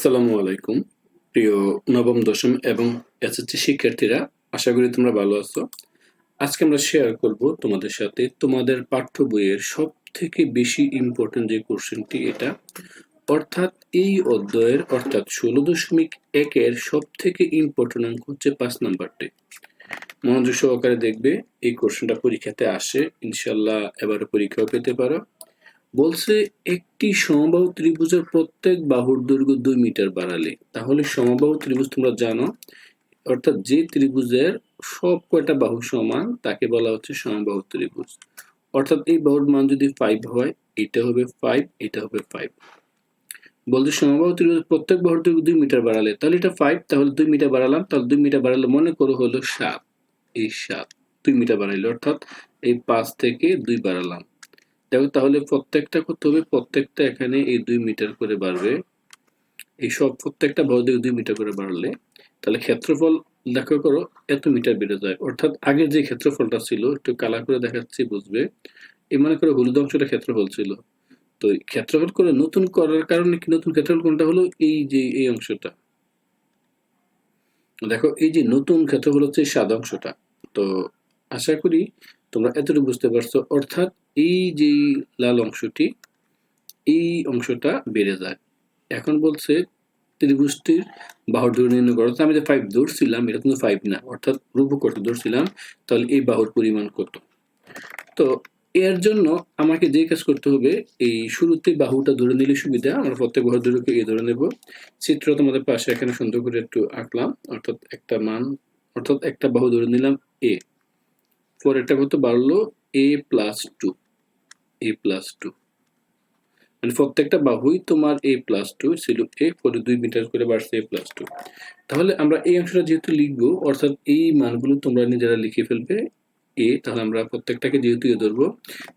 আসসালামু আলাইকুম, প্রিয় নবম, দশম এবং এসএসসি শিক্ষার্থীরা, আশা করি তোমরা ভালো আছো। আজকে আমরা শেয়ার করব তোমাদের সাথে তোমাদের পাঠ্য বইয়ের সব থেকে বেশি ইম্পর্টেন্ট যে কোশ্চেনটি এটা। অর্থাৎ এই অধ্যায়ের, অর্থাৎ ষোলো দশমিক একের সব থেকে ইম্পর্টেন্ট অঙ্ক হচ্ছে পাঁচ নাম্বারটি। মনোযোগ সহকারে দেখবে, এই কোশ্চেনটা পরীক্ষাতে আসে। ইনশাল্লাহ এবারে পরীক্ষাও পেতে পারো। বলছে একটি সমবাহু ত্রিভুজের প্রত্যেক বাহুর দৈর্ঘ্য দুই মিটার বাড়ালে। তাহলে সমবাহু ত্রিভুজ তোমরা জানো, অর্থাৎ যে ত্রিভুজের সব কয়টা বাহু সমান, তাকে বলা হচ্ছে সমবাহু ত্রিভুজ। অর্থাৎ এই বাহুর মান যদি ফাইভ হয়, এটা হবে ফাইভ এটা হবে ফাইভ বলছে সমবাহু ত্রিভুজের প্রত্যেক বাহুর দৈর্ঘ্য দুই মিটার বাড়ালে, তাহলে এটা ফাইভ তাহলে দুই মিটার বাড়ালাম, তাহলে দুই মিটার বাড়ালে মনে করো হলো সাত। এই সাত, দুই মিটার বাড়াইলে, অর্থাৎ এই পাঁচ থেকে দুই বাড়ালাম। দেখো, তাহলে প্রত্যেকটা করতে হবে, প্রত্যেকটা এখানে এই দুই মিটার করে বাড়বে। এই সব প্রত্যেকটা বাহু দুই মিটার করে বাড়লে, তাহলে ক্ষেত্রফল দেখো করো, এত মিটার বেড়ে যায়। অর্থাৎ আগের যে ক্ষেত্রফলটা ছিল, একটু কালার করে দেখাচ্ছি, বুঝবে? এই মনে করো হলুদ অংশটা ক্ষেত্রফল ছিল। তো ক্ষেত্রফল করে নতুন করার কারণে কি নতুন ক্ষেত্রফল কোনটা হলো? এই যে, এই অংশটা। দেখো, এই যে নতুন ক্ষেত্রফল হচ্ছে সাদা অংশটা। তো আশা করি তোমরা এতটুকু বুঝতে পারছ। অর্থাৎ এই যে লাল অংশটি, এই অংশটা বেড়ে যায়। এখন বলছে ত্রিভুজটির বাহুর দূর নির্ণয় করো। আমি যে ফাইভ ধরছিলাম, এটা কিন্তু ফাইভ না। অর্থাৎ রূপ কত ধরছিলাম, তাহলে এই বাহুর পরিমাণ কত? তো এর জন্য আমাকে যে কাজ করতে হবে, এই শুরুতে বাহুটা ধরে নিলে সুবিধা। আমরা প্রত্যেক বাহুর দূরকে এ ধরে নেব। চিত্র তোমাদের পাশে এখানে সুন্দর করে একটু আঁকলাম। অর্থাৎ একটা মান, অর্থাৎ একটা বাহু ধরে নিলাম এ পরেরটা কত? বাড়লো A plus two A plus two মানে প্রত্যেকটা বাহুই তোমার এ প্লাস টু ছিল এ পরে দুই মিটার করে বাড়ছে এ প্লাস টু তাহলে আমরা এই অংশটা যেহেতু লিখব, অর্থাৎ এই মানগুলো তোমরা নিজেরা লিখে ফেলবে এ তাহলে আমরা প্রত্যেকটাকে যেহেতু এ ধরবো,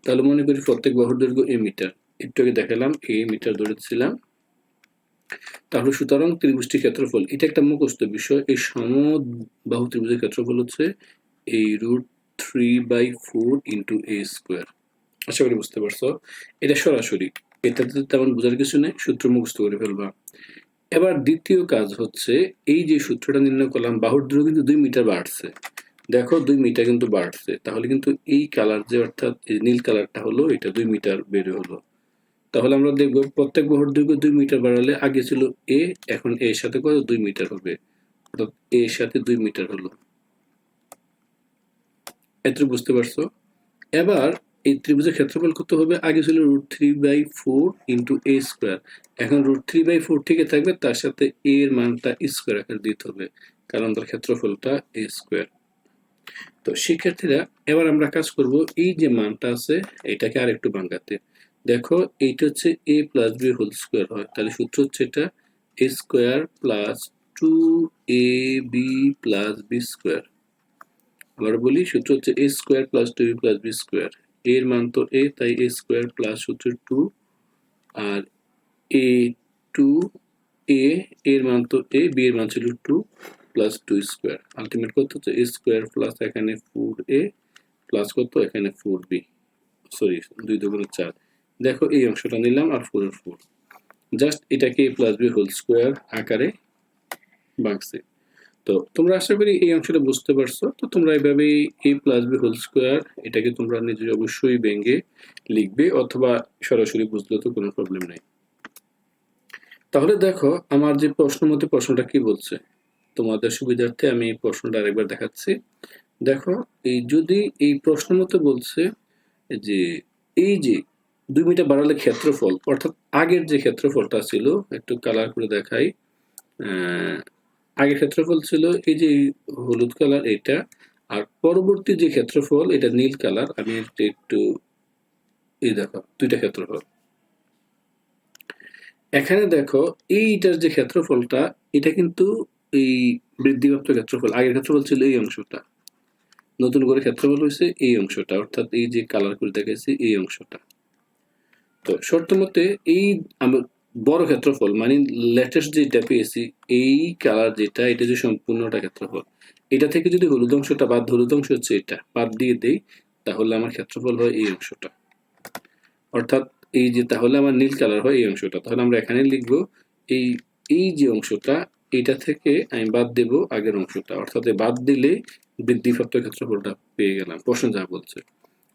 তাহলে মনে করি প্রত্যেক বাহুর দৈর্ঘ্য এ মিটার। একটু আগে দেখালাম এ মিটার ধরেছিলাম। তাহলে সুতরাং ত্রিভুজটির ক্ষেত্রফল, এটা একটা মুখস্থ বিষয়, এই সমবাহু ত্রিভুজের ক্ষেত্রফল হচ্ছে এই root three by four into A square আশা করি বুঝতে পারছ? এটা সরাসরি। এটাতে তেমন বোঝার কিছু নেই, সূত্র মুখস্থ করে ফেলবা। এবার দ্বিতীয় কাজ হচ্ছে, এই যে সূত্রটা নির্ণয় করলাম, বাহুর দূর কিন্তু দুই মিটার বাড়ছে। দেখো, দুই মিটার কিন্তু বাড়ছে। তাহলে কিন্তু এই কালার যে অর্থাৎ নীল কালারটা হলো, এটা দুই মিটার বেড়ে হলো। তাহলে আমরা দেখব, প্রত্যেক বাহুর দৈর্ঘ্য দুই মিটার বাড়ালে আগে ছিল এ এখন এর সাথে কত? দুই মিটার হবে। অর্থাৎ এর সাথে দুই মিটার হলো। এত বুঝতে পারছ। এবার এই ত্রিভুজের ক্ষেত্রফল কত হবে? আগে ছিল root three by four into A square এখন রুট থ্রি বাই ফোর থেকে থাকবে, তার সাথে এ এর মানটা স্কোয়ার আকার দিতে হবে, কারণ তার ক্ষেত্রফলটা এ স্কোয়ার তো শিক্ষার্থীরা, এবার আমরা কাজ করব এই যে মানটা আছে, এটাকে আর একটু ভাঙাতে। দেখো, এইটা হচ্ছে A plus B whole square হয়। তাহলে সূত্র হচ্ছে এটা A square plus two A B plus B square আবার বলি, সূত্র হচ্ছে A square plus two plus B square এর মান তো এ তাই এ স্কোয়ার প্লাস হচ্ছে টু আর এ টু এ এর মান তো এ বি এর মান ছিল two plus two square ultimate কত হচ্ছে? এ স্কোয়ার প্লাস এখানে ফোর এ প্লাস কত? এখানে ফোর বি সরি দুই দুগুণ চার। দেখো, এই অংশটা নিলাম আর ফোর এর ফোর জাস্ট এটাকে A plus B whole square আকারে বাঁকছে। তো তোমরা আশা করি এই অংশটা বুঝতে পারছ। তো তোমরা এইভাবে A plus B whole square এটাকে তোমরা নিজে অবশ্যই ভেঙে লিখবে অথবা সরাসরি বুঝলে তো কোনো প্রবলেম নেই। তাহলে দেখো, আমার যে প্রশ্ন মতে প্রশ্নটা কি বলছে? তোমাদের সুবিধার্থে আমি এই প্রশ্নটা আরেকবার দেখাচ্ছি। দেখো, এই যদি এই প্রশ্ন মতে বলছে যে এই যে দুই মিটার বাড়ালে ক্ষেত্রফল, অর্থাৎ আগের যে ক্ষেত্রফলটা ছিল, একটু কালার করে দেখাই আগের ক্ষেত্রফল ছিল এই যে হলুদ কালার এটা, আর পরবর্তী যে ক্ষেত্রফল, এটা নীল কালার আমি একটু এই দেখো, দুইটা ক্ষেত্রফল। এখানে দেখো, এইটার যে ক্ষেত্রফলটা, এটা কিন্তু এই বৃদ্ধিপ্রাপ্ত ক্ষেত্রফল, আগের ক্ষেত্রফল ছিল এই অংশটা। নতুন করে ক্ষেত্রফল হয়েছে এই অংশটা, অর্থাৎ এই যে কালার করে দেখাইছি এই অংশটা। তো শর্ত মতে এই বড় ক্ষেত্রফল মানে লেটেস্ট যেটা পেয়েছি এই কালার যেটা, এটা যে সম্পূর্ণটা ক্ষেত্রফল, এটা থেকে যদি হলুদ অংশটা বাদ হলুদ অংশ হচ্ছে এটা, বাদ দিয়ে দেই, তাহলে আমার ক্ষেত্রফল হয় এই অংশটা। অর্থাৎ এই যে, তাহলে আমার নীল কালার হয় এই অংশটা, তাহলে আমরা এখানে লিখব এই এই যে অংশটা, এটা থেকে আমি বাদ দেব আগের অংশটা, অর্থাৎ বাদ দিলে বৃদ্ধিপ্রাপ্ত ক্ষেত্রফলটা পেয়ে গেলাম, প্রশ্ন যা বলছে।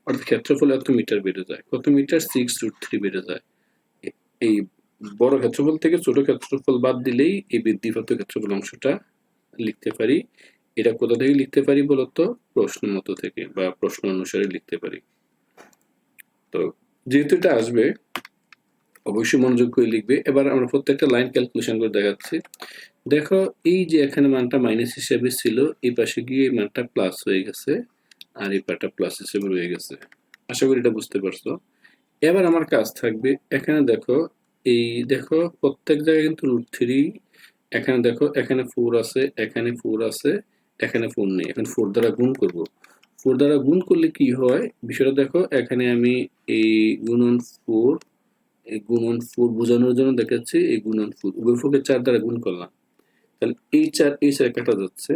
অর্থাৎ ক্ষেত্রফল এত মিটার বেড়ে যায়, কত মিটার? সিক্স রুট থ্রি বেড়ে যায়, এই বড় ক্ষেত্রফল থেকে ছোট ক্ষেত্রফল বাদ দিলেই এই বৃদ্ধিপ্রাপ্ত ক্ষেত্রফল অংশটা লিখতে পারি। এটা কোথা থেকে লিখতে পারি বলতো? প্রশ্ন মতো থেকে বা প্রশ্ন অনুসারে লিখতে পারি। তো যেহেতু এটা আসবে, অবশ্যই মনোযোগ করে লিখবে। এবার আমরা প্রত্যেকটা লাইন ক্যালকুলেশন করে দেখাচ্ছি। দেখো, এই যে এখানে মানটা মাইনাস হিসেবে ছিল, এই পাশে গিয়ে এই মানটা প্লাস হয়ে গেছে আর এই পাটা প্লাস হিসেবে রয়ে গেছে। আশা করি এটা বুঝতে পারছ। এবার আমার কাজ থাকবে, এখানে দেখো এই দেখো প্রত্যেক জায়গায় কিন্তু রুট থ্রি এখানে দেখো, এখানে ফোর আছে, এখানে ফোর আছে, এখানে ফোর নেই। এখন ফোর দ্বারা গুণ করব। ফোর দ্বারা গুণ করলে কি হয়? বিষয়টা দেখো, এখানে আমি এই গুণন ফোর এই গুণন ফোর বোঝানোর জন্য দেখাচ্ছি, এই গুণন ফোর উভয় ফোরকে চার দ্বারা গুণ করলাম। তাহলে এই চার এই চার কাটা যাচ্ছে,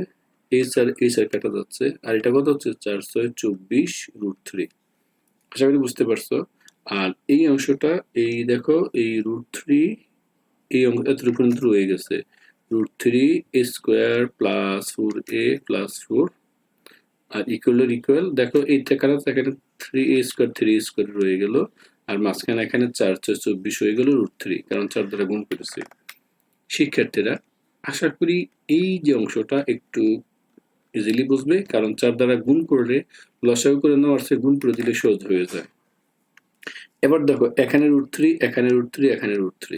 এই চার এই চার কাটা যাচ্ছে, আর এটা কত হচ্ছে? চার ছয় চব্বিশ রুট থ্রি আশা করি বুঝতে পারছ। আর এই অংশটা, এই দেখো, এই রুট থ্রি এই অংশ এতটুকু পর্যন্ত রয়ে গেছে। Root three A square plus four A plus four R equal equal দেখো এই টাকাটা এখানে three A square three square রয়ে গেল, আর মাঝখানে এখানে চার চার চব্বিশ হয়ে গেল রুট থ্রি কারণ চার দ্বারা গুণ করেছে। শিক্ষার্থীরা, আশা করি এই যে অংশটা একটু ইজিলি বুঝবে, কারণ চার দ্বারা গুণ করলে, লসাগু করে নেওয়ার চেয়ে গুণ করে দিলে সহজ হয়ে যায়। এবার দেখো, এখানে রুট থ্রি এখানে রুট থ্রি এখানে রুট থ্রি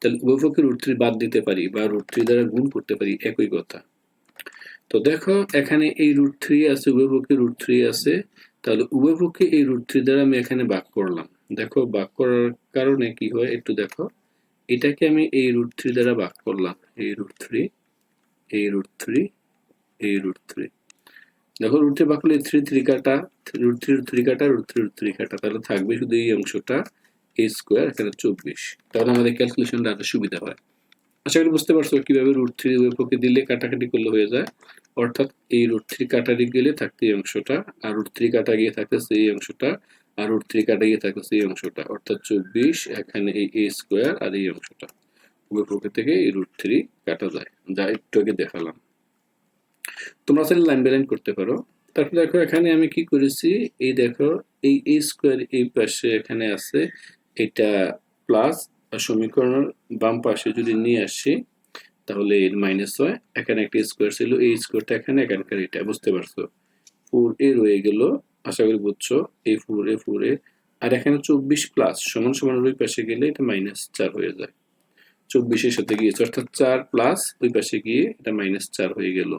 তাহলে উভয়পক্ষে রুট থ্রি বাদ দিতে পারি বা রুট থ্রি দ্বারা গুণ করতে পারি, একই কথা। তো দেখো, এখানে এই রুট থ্রি আছে উভয়পক্ষে রুট থ্রি আছে। তাহলে উভয়পক্ষে এই রুট থ্রি দ্বারা আমি এখানে ভাগ করলাম। দেখো, ভাগ করার কারণে কি হয়, একটু দেখো। এটাকে আমি এই রুট থ্রি দ্বারা ভাগ করলাম। এই রুট থ্রি এই রুট থ্রি এই রুট থ্রি দেখো, রুট থ্রি ভাগ করলে থ্রি থ্রি কাটা রুট থ্রি রুট থ্রি কাটা রুট থ্রি রুট থ্রি কাটা তাহলে থাকবে শুধু এই অংশটা এ স্কোয়ার এখানে চব্বিশ। তাহলে আমাদের ক্যালকুলেশনটা আরও সুবিধা হয়। আশা করি বুঝতে পারছ কীভাবে রুট থ্রি উভয়পক্ষে দিলে কাটাকাটি করলে হয়ে যায়। অর্থাৎ এই রুট থ্রি কাটারি গেলে থাকতে এই অংশটা, আর রুট থ্রি কাটা গিয়ে থাকতেছে এই অংশটা, আর রুট থ্রি কাটা গিয়ে থাকতেছে এই অংশটা। অর্থাৎ চব্বিশ, এখানে এই এ স্কোয়ার আর এই অংশটা। উভয়পক্ষে থেকে এই রুট থ্রি কাটা যায়। যা একটু আগে দেখালাম। তোমরা আসলে লাইন বাই লাইন করতে পারো। তারপর দেখো, এখানে আমি কি করেছি, এই দেখো, এই এ স্কোয়ার এই পাশে এখানে আছে, এটা প্লাস সমীকরণের বাম পাশে যদি নিয়ে আসি, তাহলে এর মাইনাস হয়। এখানে একটা স্কোয়ার ছিল, এই স্কোয়ারটা এখানে, এখানকার এটা, বুঝতে পারছ? ফোর এ রয়ে গেল, আশা করি বুঝছ এ ফোর এ ফোর এ আর এখানে চব্বিশ প্লাস সমান সমান ওই পাশে গেলে এটা মাইনাস চার হয়ে যায়। চব্বিশের সাথে গিয়েছে, অর্থাৎ চার প্লাস ওই পাশে গিয়ে এটা মাইনাস চার হয়ে গেল।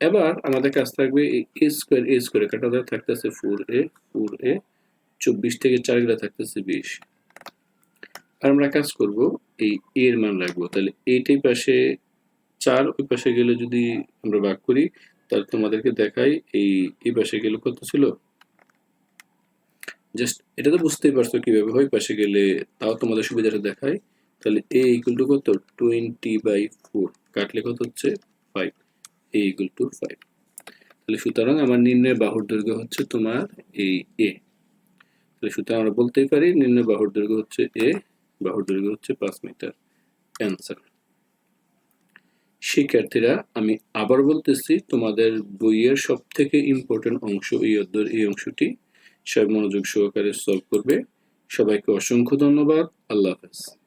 এবার আমাদের কাছে থাকবে এ স্কোয়ার এ স্কোয়ার কাটা যায় থাকতেছে ফোর এ ফোর এ চব্বিশ থেকে চার গেলে থাকতেছে বিশ। আর আমরা কাজ করব এই এ এর মান রাখব। তাহলে এইটাই পাশে চার, ওই পাশে গেলে যদি আমরা ভাগ করি, তাহলে তোমাদেরকে দেখাই এই এই পাশে গেলে কত ছিল? জাস্ট এটা তো বুঝতেই পারছ কীভাবে হয়, পাশে গেলে তাও তোমাদের সুবিধাটা দেখাই। তাহলে এ ইকুয়াল টু কত? টোয়েন্টি বাই ফোর কাটলে কত হচ্ছে? Five A equal to five তাহলে সুতরাং আমার নির্ণয় বাহুর দৈর্ঘ্য হচ্ছে তোমার এই এ তাহলে সুতরাং আমরা বলতেই পারি নির্ণয় বাহুর দৈর্ঘ্য হচ্ছে এ বাহুর দৈর্ঘ্য হচ্ছে পাঁচ মিটার। অ্যান্সার শিক্ষার্থীরা, আমি আবার বলতেছি, তোমাদের বইয়ের সব থেকে ইম্পর্টেন্ট অংশ এই অধ্যায়ের, এই অংশটি সব মনোযোগ সহকারে সলভ করবে। সবাইকে অসংখ্য ধন্যবাদ। আল্লাহ হাফেজ।